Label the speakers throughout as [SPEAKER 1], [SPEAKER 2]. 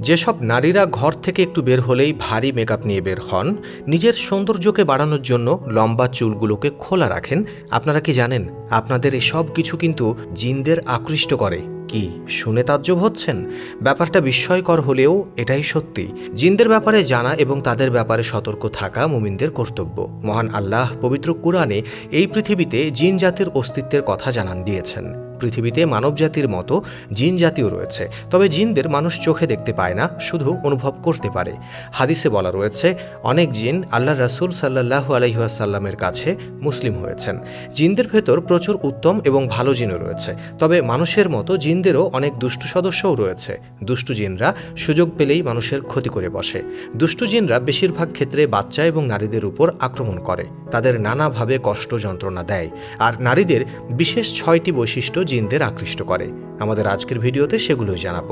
[SPEAKER 1] যেসব নারীরা ঘর থেকে একটু বের হলেই ভারী মেকআপ নিয়ে বের হন, নিজের সৌন্দর্যকে বাড়ানোর জন্য লম্বা চুলগুলোকে খোলা রাখেন। আপনারা কি জানেন, আপনাদের এসব কিছু কিন্তু জিনদের আকৃষ্ট করে। কি, শুনে তাজ্জব হচ্ছেন? ব্যাপারটা বিস্ময়কর হলেও এটাই সত্যি। জিনদের ব্যাপারে জানা এবং তাদের ব্যাপারে সতর্ক থাকা মুমিনদের কর্তব্য। মহান আল্লাহ পবিত্র কুরআনে এই পৃথিবীতে জিন জাতির অস্তিত্বের কথা জানান দিয়েছেন। পৃথিবীতে মানবজাতির মতো জিন জাতিও রয়েছে। তবে জিনদের মানুষ চোখে দেখতে পায় না, শুধু অনুভব করতে পারে। হাদিসে বলা রয়েছে, অনেক জিন আল্লাহ রাসুল সাল্লাহু আলহিহাসাল্লামের কাছে মুসলিম হয়েছেন। জিনদের ভেতর প্রচুর উত্তম এবং ভালো জিনও রয়েছে। তবে মানুষের মতো জিনদেরও অনেক দুষ্টু সদস্যও রয়েছে। দুষ্টু জিনরা সুযোগ পেলেই মানুষের ক্ষতি করে বসে। দুষ্টু জিনরা বেশিরভাগ ক্ষেত্রে বাচ্চা এবং নারীদের উপর আক্রমণ করে। তাদের নানাভাবে কষ্ট যন্ত্রণা দেয়। আর নারীদের বিশেষ ছয়টি বৈশিষ্ট্য জিনদের আকৃষ্ট করে। আমাদের আজকের ভিডিওতে সেগুলোই জানাব।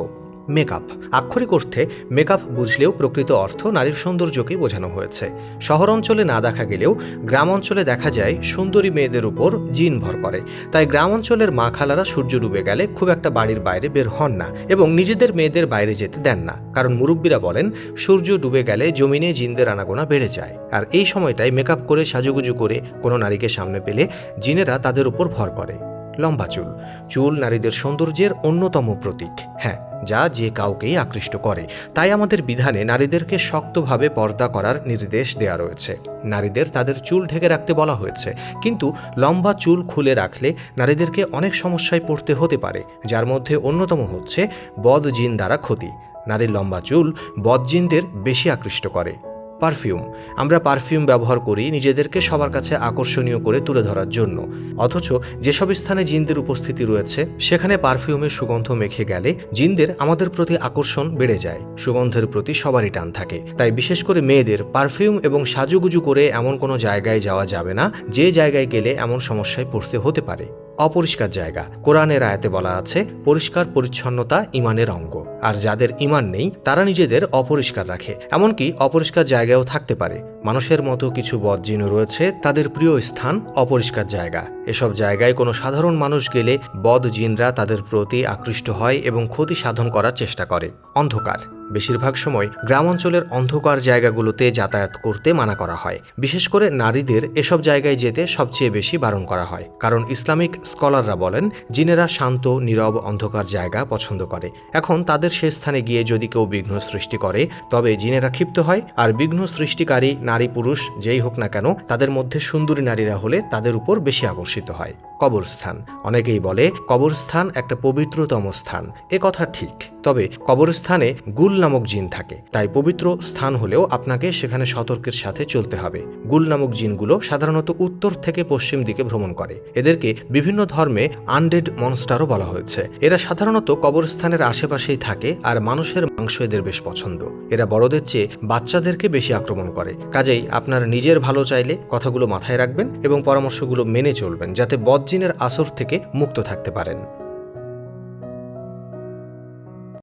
[SPEAKER 1] মেকআপ। আক্ষরিক অর্থে, মেকআপ বুঝলেও প্রকৃত অর্থ নারীর সৌন্দর্যকে বোঝানো হয়েছে। শহর অঞ্চলে না দেখা গেলেও গ্রাম অঞ্চলে দেখা যায় সুন্দরী মেয়েদের উপর জিন ভর করে। তাই গ্রাম অঞ্চলের মা খালারা সূর্য ডুবে গেলে খুব একটা বাড়ির বাইরে বের হন না এবং নিজেদের মেয়েদের বাইরে যেতে দেন না। কারণ মুরব্বীরা বলেন, সূর্য ডুবে গেলে জমিনে জিনদের আনাগোনা বেড়ে যায়। আর এই সময়টায় মেকআপ করে সাজুগুজু করে কোনো নারীকে সামনে পেলে জিনেরা তাদের উপর ভর করে। লম্বা চুল। চুল নারীদের সৌন্দর্যের অন্যতম প্রতীক। হ্যাঁ যা যে কাউকেই আকৃষ্ট করে। তাই আমাদের বিধানে নারীদেরকে শক্তভাবে পর্দা করার নির্দেশ দেওয়া রয়েছে। নারীদের তাদের চুল ঢেকে রাখতে বলা হয়েছে। কিন্তু লম্বা চুল খুলে রাখলে নারীদেরকে অনেক সমস্যায় পড়তে হতে পারে, যার মধ্যে অন্যতম হচ্ছে বদ জিন দ্বারা ক্ষতি। নারীর লম্বা চুল বদ জিনদের বেশি আকৃষ্ট করে। পারফিউম। আমরা পারফিউম ব্যবহার করি নিজেদেরকে সবার কাছে আকর্ষণীয় করে তুলে ধরার জন্য। অথচ যেসব স্থানে জিনদের উপস্থিতি রয়েছে, সেখানে পারফিউমের সুগন্ধ মেখে গেলে জিনদের আমাদের প্রতি আকর্ষণ বেড়ে যায়, সুগন্ধের প্রতি সবারই টান থাকে। তাই বিশেষ করে মেয়েদের পারফিউম এবং সাজুগুজু করে এমন কোনো জায়গায় যাওয়া যাবে না, যে জায়গায় গেলে এমন সমস্যায় পড়তে হতে পারে। অপরিষ্কার জায়গা। কোরআনের আয়াতে বলা আছে, পরিষ্কার পরিচ্ছন্নতা ইমানের অঙ্গ। আর যাদের ইমান নেই, তারা নিজেদের অপরিষ্কার রাখে। এমনকি অপরিষ্কার জায়গায়ও থাকতে পারে। মানুষের মতো কিছু বদজিনও রয়েছে, তাদের প্রিয় স্থান অপরিষ্কার জায়গা। এসব জায়গায় কোনো সাধারণ মানুষ গেলে বদ জিনরা তাদের প্রতি আকৃষ্ট হয় এবং ক্ষতি সাধন করার চেষ্টা করে। অন্ধকার। বেশিরভাগ সময় গ্রাম অঞ্চলের অন্ধকার জায়গাগুলোতে যাতায়াত করতে মানা করা হয়। বিশেষ করে নারীদের এসব জায়গায় যেতে সবচেয়ে বেশি বারণ করা হয়। কারণ ইসলামিক স্কলাররা বলেন, জিনেরা শান্ত, নীরব, অন্ধকার জায়গা পছন্দ করে। এখন তাদের সে স্থানে গিয়ে যদি কেউ বিঘ্ন সৃষ্টি করে, তবে জিনেরা ক্ষিপ্ত হয় আর বিঘ্ন সৃষ্টিকারী নারী পুরুষ যেই হোক না কেন, তাদের মধ্যে সুন্দরী নারীরা হলে তাদের উপর বেশি আকর্ষিত হয়। কবরস্থান। অনেকেই বলে, কবরস্থান একটা পবিত্রতম স্থান। এ কথা ঠিক। তবে কবরস্থানে গুল নামক জিন থাকে। তাই পবিত্র স্থান হলেও আপনাকে সেখানে সতর্কের সাথে চলতে হবে। গুল নামক জিনগুলো সাধারণত উত্তর থেকে পশ্চিম দিকে ভ্রমণ করে। এদেরকে বিভিন্ন ধর্মে আনডেড মনস্টারও বলা হয়েছে। এরা সাধারণত কবরস্থানের আশেপাশেই থাকে আর মানুষের মাংস এদের বেশ পছন্দ। এরা বড়দের চেয়ে বাচ্চাদেরকে বেশি আক্রমণ করে। কাজেই আপনার নিজের ভালো চাইলে কথাগুলো মাথায় রাখবেন এবং পরামর্শগুলো মেনে চলবেন, যাতে বদজিনের আসর থেকে মুক্ত থাকতে পারেন।